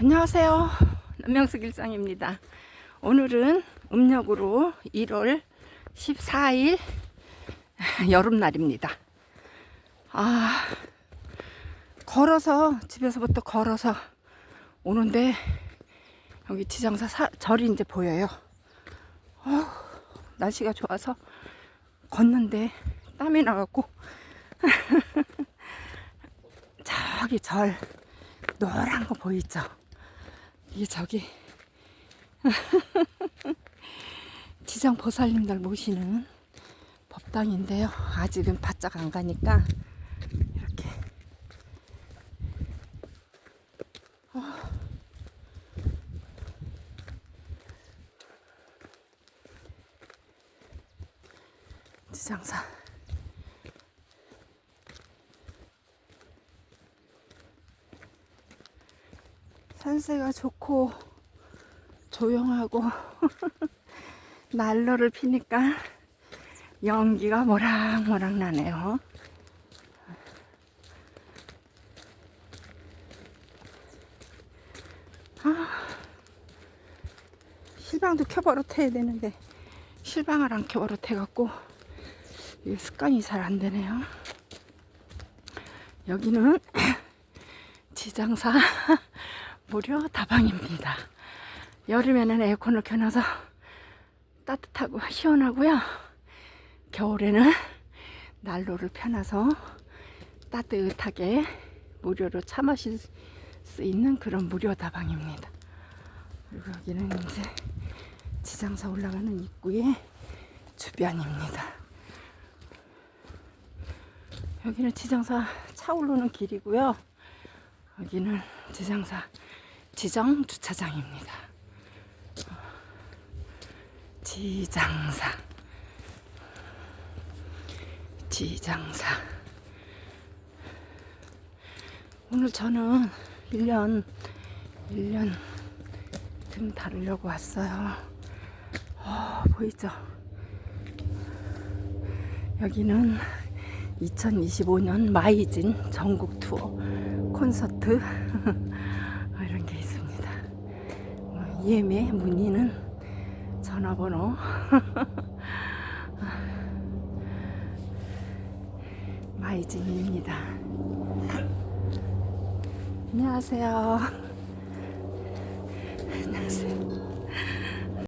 안녕하세요. 남명숙 일상입니다. 오늘은 음력으로 1월 14일 여름날입니다. 아, 걸어서, 집에서부터 걸어서 오는데 여기 지정사 사- 절이 이제 보여요. 어, 날씨가 좋아서 걷는데 땀이 나갖고 저기 절 노란 거 보이죠? 이게 저기 지정 보살님들 모시는 법당인데요. 아직은 바짝 안 가니까 이렇게 어. 지정사 산세가 좋고 조용하고 난로를 피니까 연기가 모락모락 나네요. 아, 실방도 켜버릇해야 되는데 실방을 안 켜버릇해갖고 습관이 잘 안 되네요. 여기는 지장사 무료 다방입니다. 여름에는 에어컨을 켜놔서 따뜻하고 시원하고요. 겨울에는 난로를 펴놔서 따뜻하게 무료로 차 마실 수 있는 그런 무료 다방입니다. 그리고 여기는 이제 지장사 올라가는 입구의 주변입니다. 여기는 지장사 차 오르는 길이고요. 여기는 지장사 지정 주차장입니다. 지장사 지장사 오늘 저는 1년 1년 등 다루려고 왔어요. 어, 보이죠? 여기는 2025년 마이진 전국 투어 콘서트 뭐 이렇게 있습니다. 뭐 예매 문의는 전화번호 마이진입니다. 안녕하세요. 안녕하세요.